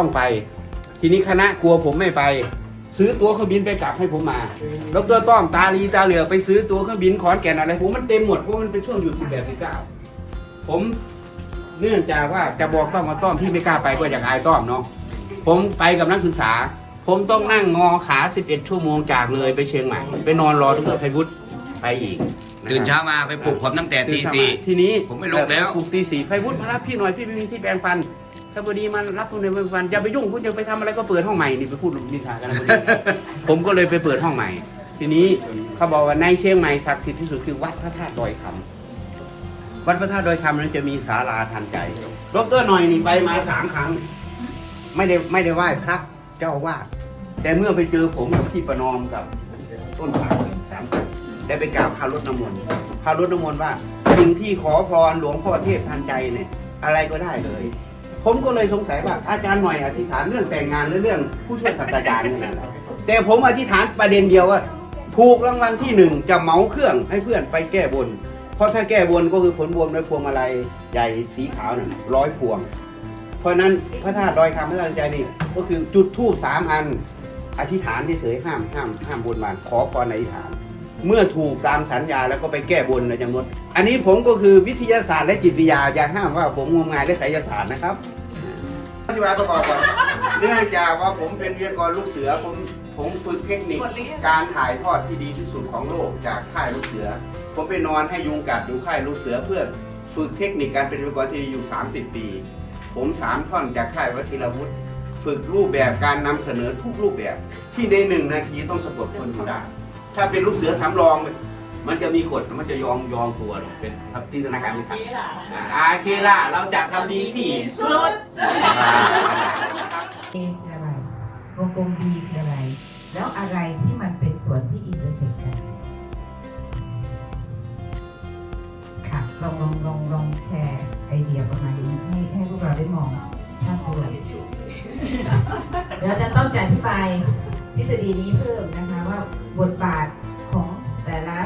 ต้องไป ทีนี้คณะกลัวผมไม่ไป ซื้อตั๋วเครื่องบินไปกลับให้ผมมาดรต้อมตาลีตาเหลือกไปซื้อตั๋วเครื่องบินขอนแก่นอะไรผมมันเต็มหมดเพราะมันเป็นช่วงหยุด18 19ผมเนื่องจากว่าจะบอกต้อมมาต้อมพี่ไม่กล้าไปก็อยากอายต้อมเนาะผมไปกับนักศึกษา ผมต้องนั่งงอขา11ชั่วโมงจากเลยไปเชียงใหม่ไปนอนรอดรไพบุตรไปอีกะครับตื่นเช้ามาไปปลุกผมตั้งแต่ตีตื่นเช้าตีมาทีนี้ผมไม่ลุกแล้วปลุกตีสี่ไพบุตรมารับพี่หน่อยพี่ไม่มีที่แปรงฟัน ถ้าพอดีมันรับคุณในแปรงฟันอย่าไปยุ่งคุณจะไปทำอะไรก็เปิดห้องใหม่นี่ไปพูดนิทานกันพอดีผมก็เลยไปเปิดห้องใหม่ ทีนี้เขาบอกว่าในเชียงใหม่ศักดิ์สิทธิ์ที่สุดคือวัดพระธาตุดอยคำวัดพระธาตุดอยคำนั้นจะมีศาลาทันใจดรหน่อยนี่ไปมาสามครั้ง ไม่ได้ไม่ได้ไหว้พระเจ้าอาวาสแต่เมื่อไปเจอผมกับพี่ประนอมกับต้นสาสามคนได้ไปกราบพระรถน้ำมนต์พระรถน้ำมนต์ว่า สิ่งที่ขอพรหลวงพ่อเทพทันใจเนี่ย อะไรก็ได้เลย ผมก็เลยสงสัยว่าอาจารย์หน่อยอธิษฐานเรื่องแต่งงานหรือเรื่องผู้ช่วยศาสตราจารย์นี่แหละแต่ผมอธิษฐานประเด็นเดียวว่า ถูกรางวัลที่หนึ่งจะเหมาเครื่องให้เพื่อนไปแก้บน เพราะถ้าแก้บนก็คือผลบวมด้วยพวงมาลัยใหญ่สีขาวนั่นร้อยพวง เพราะนั้นพระธาตุดอยคำพระธาตุใจนี่ก็คือจุดทูบสามอัน อธิษฐานเฉยๆห้ามห้ามห้ามบนบานขอพรในอธิษฐาน เมื่อถูกตามสัญญาแล้วก็ไปแก้บนในจำนวนอันนี้ผมก็คือวิทยาศาสตร์และจิตวิทยาอย่าห้ามว่าผมงมงายและไสยศาสตร์นะครับอธิบายประกอบก่อนเนื่องจากว่าผมเป็นวิทยากรลูกเสือผมผมฝึกเทคนิคการถ่ายทอดที่ดีที่สุดของโลกจากค่ายลูกเสือ ผมไปนอนให้ยุงกัดอยู่ค่ายลูกเสือเพื่อฝึกเทคนิคการเป็นวิทยากรที่ดีอยู่ 30 ปี ผมสามท่อนจากค่ายวชิรวุฒิฝึกรูปแบบการนำเสนอทุกรูปแบบที่ในหนึ่งนาทีต้องสะกดคนอยู่ได้ ถ้าเป็นลูกเสือสำรอง มันจะมีกฎมันจะยองยองตัวหรอกเป็นจินตนาการมีสัตว์อาเคล่ะเราจะทำดีที่สุด A คืออะไร วงกลม B คืออะไร แล้วอะไรที่มันเป็นส่วนที่อินเตอร์เซ็กกัน ค่ะ ลองลองลองลองแชร์ไอเดียประมาณนี้ให้ให้พวกเราได้มองภาพรวมเดี๋ยวอาจะต้องจะอธิบาย ทฤษฎีนี้เพิ่มนะคะว่าบทบาทของแต่ละ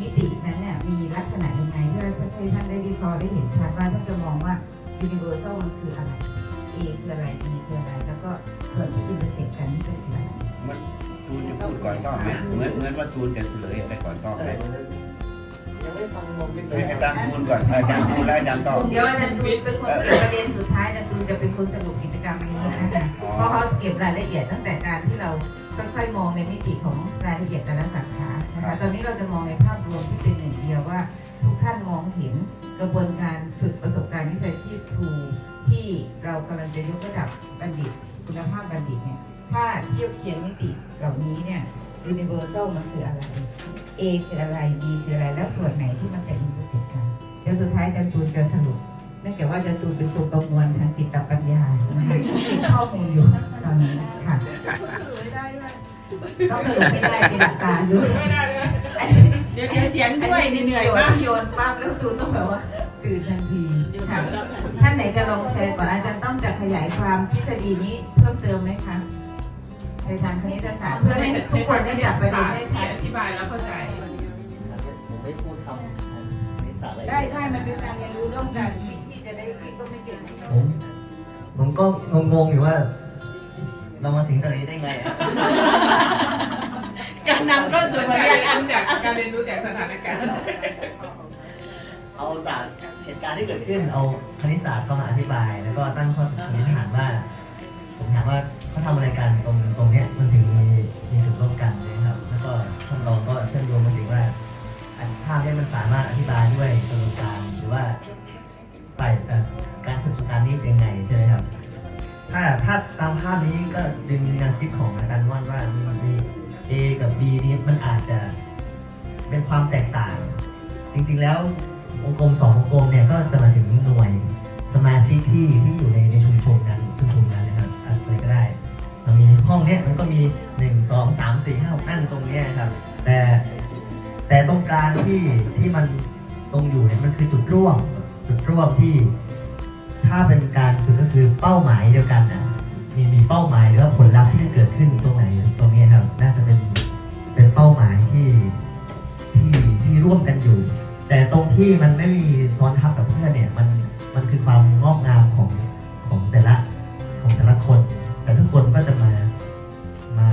มิตินั้นเนี่ยมีลักษณะยังไงเพื่อให้ท่านได้วิเคราะห์ได้เห็นชัดว่าท่านจะมองว่า universal มันคืออะไร A คืออะไร B คืออะไร แล้วก็ส่วนที่อินเตอร์เซ็กกันนี่คืออะไรมันจูนจะพูดก่อนต้อมไหมเหมือนเหมือนว่าจูนจะเฉลยอะไรก่อนต้อมไหมยังไม่ฟังมองเป็นให้อาจารย์จูนก่อนอาจารย์จูนแล้วอาจารย์ต้อมเดี๋ยวอาจารย์ตูนเป็นคนเก็บประเด็นสุดท้ายอาจารย์ตูนจะเป็นคนสรุป เพราะเขาเก็บรายละเอียดตั้งแต่การที่เราค่อยๆมองในมิติของรายละเอียดแต่ละสาขานะคะตอนนี้เราจะมองในภาพรวมที่เป็นหนึ่งเดียวว่าทุกท่านมองเห็นกระบวนการฝึกประสบการณ์วิชาชีพครูที่เรากำลังจะยกระดับบัณฑิต คุณภาพบัณฑิตเนี่ยถ้าเทียบเคียงมิติเหล่านี้เนี่ย universal มันคืออะไร A คืออะไร B คืออะไร แล้วส่วนไหนที่มันจะอินเตอร์เซ็กกัน เดี๋ยวสุดท้ายอาจารย์ตูนจะสรุปเนื่องจากว่าอาจารย์ตูนเป็นตัวประมวลทางจิตปัญญานะคะติดข้อมูลอยู่ตอนนี้ค่ะต้องสรุปให้ได้เป็นหลักการด้วยเดี๋ยวเดี๋ยวเสียงด้วยนี่เหนื่อยโยมากที่โยนปั๊บแล้วตูนต้องแบบว่าตื่นทันทีค่ะท่านไหนจะลองแชร์ก่อนอาจารย์ต้องจะขยายความทฤษฎีนี้เพิ่มเติมไหมคะในทางคณิตศาสตร์เพื่อให้ทุกคนได้จับประเด็นได้ชัดอธิบายแล้วเข้าใจผมไม่พูดคำนิสสัยได้ได้มันเป็นการเรียนรู้ร่วมกัน ผมผมก็งงๆอยู่ว่า เรามาถึงตรงนี้ได้ไงอะการนำก็สู่บรรยากาศจากการเรียนรู้จากสถานการณ์เอาจากเหตุการณ์ที่เกิดขึ้นเอาคณิตศาสตร์เข้ามาอธิบาย แล้วก็ตั้งข้อสันนิษฐานว่า ผมถามว่าเขาทำอะไรกันตรงตรงเนี้ยมันถึงมีมีจุดร่วมกันนะครับ แล้วก็ท่านรองก็เชื่อมโยงมาถึงว่าอันภาพเนี้มันสามารถอธิบายด้วยกระบวนการหรือว่า ถ้าถ้าตามภาพนี้ก็ดึงแนวคิดของอาจารย์ว่านว่ามันมี A กับ B นี้มันอาจจะเป็นความแตกต่าง จริงๆแล้ววงกลมสองวงกลมเนี่ยก็จะมาถึงหน่วยสมาชิกที่ที่อยู่ในในชุมชนนั้นชุมชนนั้นนะครับอะไรก็ได้เรามีห้องเนี้ยมันก็มี1 2 3 4 5 6นั่งตรงเนี้ยครับแต่แต่ตรงกลางที่ที่มันตรงอยู่เนี่ยมันคือจุดร่วมจุดร่วมที่ ถ้าเป็นการฝึกก็คือเป้าหมายเดียวกันนะมีมีเป้าหมายหรือว่าผลลัพธ์ที่จะเกิดขึ้นตรงไหนตรงนี้ครับ น่าจะเป็นเป็นเป้าหมายที่ที่ที่ร่วมกันอยู่ แต่ตรงที่มันไม่มีซ้อนทับกับเพื่อนเนี่ยมันมันคือความงอกงามของของแต่ละของแต่ละคน แต่ทุกคนก็จะมามา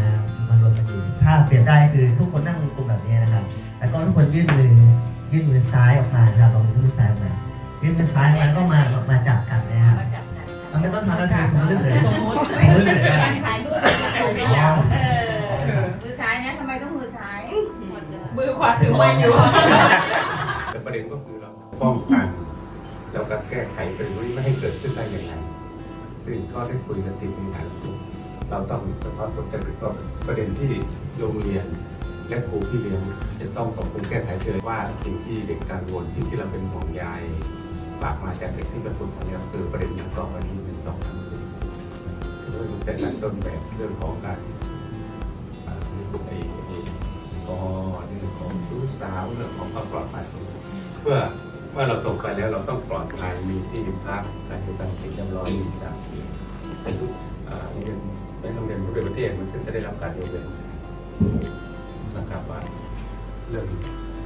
มารวมกันอยู่ ถ้าเปลี่ยนได้คือทุกคนนั่งตรงแบบนี้นะครับแล้วก็ทุกคนยื่นมือยื่นมือซ้ายออกมานะครับลองยื่นมือซ้ายออกมา ยื่นมือซ้ายออกมาแล้วก็มามาจับกันนะครับเราไม่ต้องทำแล้วคือสมมติเฉยๆสมมติเฉยๆนะสายมืออ๋อมือซ้ายเนี่ยทำไมต้องมือซ้าย มือขวาถือไม้อยู่แต่ประเด็นก็คือเราป้องกันแล้วก็แก้ไขประเด็นนี้ไม่ให้เกิดขึ้นได้อย่างไรซึ่งก็ได้คุยกันติดในฐานตัวเราต้องสะท้อนผลการวิเคราะห์ประเด็นที่โรงเรียนและครูพี่เลี้ยงจะต้องปรับปรุงแก้ไขเจอว่าสิ่งที่เด็กกังวลที่ที่เราเป็นห่วงใยากมาจากเด็กที่ประสบความยากคือประเด็นอย่างต่อไปนี้หนึ่งสองสามสี่โดยเป็นการต้นแบบเรื่องของการอ่าไอ้ไอ้ก็เรื่องของชู้สาวเรื่องของความปลอดภัยเพื่อเมื่อเราส่งไปแล้วเราต้องปลอดภัยมีที่พักการอยู่การกินจำลองมีต่างในทุกาโรงเรียนในโรงเรียนทุกประเทศมันก็จะได้รับการยกเว้นนะครับว่าเรื่อง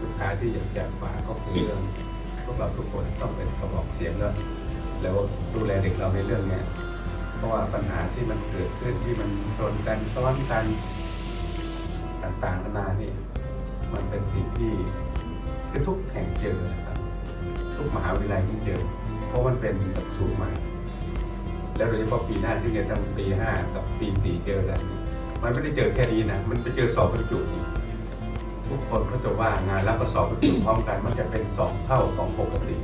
สุดท้ายที่อยากจะฝากก็คือเรื่อง วกเราทุกคนต้องเป็นกระบอกเสียงแล้วแล้วดูแลเด็กเราในเรื่องนี้เพราะว่าปัญหาที่มันเกิดขึ้นที่มันโดนกันซ้อนกันต่างๆนานานี่มันเป็นสิ่งที่คือทุกแห่งเจอนะครับทุกมหาวิทยาลัยที่เจอเพราะมันเป็นหลักสูตรใหม่ แล้วโดยเฉพาะปีหน้าที่จะต้องปีห้ากับปีสี่เจอกันมันไม่ได้เจอแค่นี้นะ มันไปเจอสอบบรรจุอีก ทุกคนก็จะว่างานรับประสอบบรรจุพร้อมกันมันจะเป็นสองเท่าของปกติ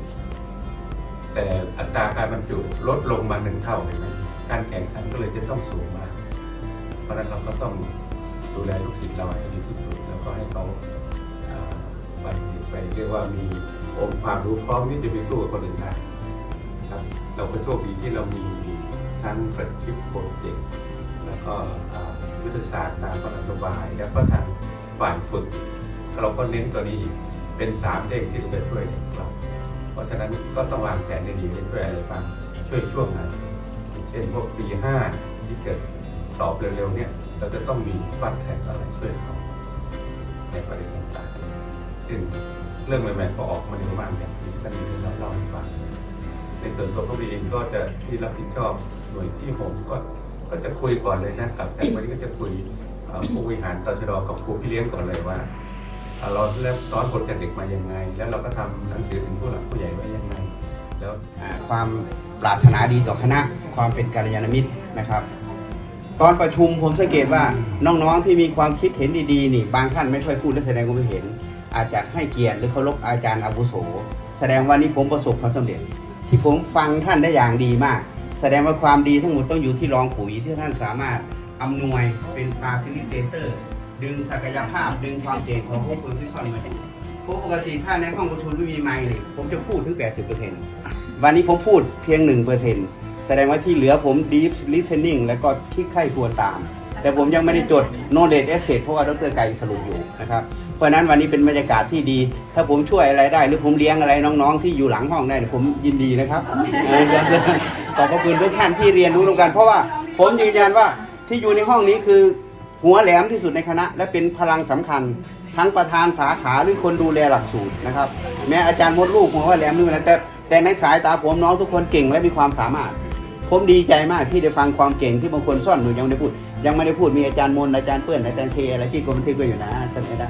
แต่อัตราการบรรจุลดลงมาหนึ่งเท่าเห็นไหมการแข่งขันก็เลยจะต้องสูงมาก เพราะนั้นเราก็ต้องดูแลลูกศิษย์เราให้ดีที่สุดแล้วก็ให้เขาไปไปเรียกว่ามีองค์ความรู้พร้อมที่จะไปสู้กับคนอื่นได้ครับเราก็โชคดีที่เรามีทั้งประชิปโปรเจกต์แล้วก็ยุทธศาสตร์ตามพระนโยบายแล้วก็ทางฝ่ายฝึก เราก็เน้นตัวนี้อีกเป็นสามเด้งที่จะช่วยเราเพราะฉะนั้นก็ต้องวางแผนในดีๆช่วยอะไรบ้างช่วยช่วงไหนเช่นพวกปีห้าที่เกิดสอบเร็วๆเนี่ยเราจะต้องมีฟันแทนอะไรช่วยเขาในประเด็นต่างๆซึ่งเรื่องใหม่ๆก็ออกมาเร็วมากอย่างที่ท่านนี้เราเล่าให้ฟังในส่วนตัวพวกเองก็จะที่รับผิดชอบหน่วยที่ผมก็ก็จะคุยก่อนเลยนะกับแต่วันนี้ก็จะคุยผู้บริหารตชดกับครูพี่เลี้ยงก่อนเลยว่า เราเริ่มสอนผลจากเด็กมายังไง แล้วเราก็ทำหนังสือถึงผู้หลักผู้ใหญ่ไว้ยังไง แล้วความปรารถนาดีต่อคณะ ความเป็นกัลยาณมิตรนะครับ ตอนประชุมผมสังเกตว่าน้องๆที่มีความคิดเห็นดีๆนี่บางท่านไม่ค่อยพูดและแสดงความเห็น อาจจะให้เกียรติหรือเคารพอาจารย์อาวุโส แสดงว่านี่ผมประสบความสำเร็จ ที่ผมฟังท่านได้อย่างดีมาก แสดงว่าความดีทั้งหมดต้องอยู่ที่รองปุ๋ยที่ท่านสามารถอำนวยเป็นฟาซิลิเตเตอร์ ดึงศักยภาพ ดึงความเก่งของพวกคนที่ซ่อนมาอยู่เพราะปกติถ้าในห้องประชุมไม่มีไมค์เลยผมจะพูดถึง 80%วันนี้ผมพูดเพียง 1%แสดงว่าที่เหลือผม deep listening แล้วก็คิดใคร่ควรตาม แต่ผมยังไม่ได้จด knowledge asset เพราะว่าดรไก่สรุปอยู่นะครับเพราะนั้นวันนี้เป็นบรรยากาศที่ดี ถ้าผมช่วยอะไรได้ หรือผมเลี้ยงอะไรน้องๆ ที่อยู่หลังห้องได้เนี่ยผมยินดีนะครับเออขอบพระคุณทุกท่านที่เรียนรู้ร่วมกัน เพราะว่าผมยืนยันว่าที่อยู่ในห้องนี้คือ หัวแหลมที่สุดในคณะ และเป็นพลังสำคัญ ทั้งประธานสาขาหรือคนดูแลหลักสูตรนะครับ แม้อาจารย์มดลูกหัวแหลมนี่นะแต่แต่ในสายตาผมน้องทุกคนเก่งและมีความสามารถ ผมดีใจมากที่ได้ฟังความเก่งที่บางคนซ่อนหนูยังไม่ได้พูด ยังไม่ได้พูดมีอาจารย์มนอาจารย์เปื้อนอาจารย์เทอะไรที่กรมบันทึกไว้อยู่นะท่านไม่ได้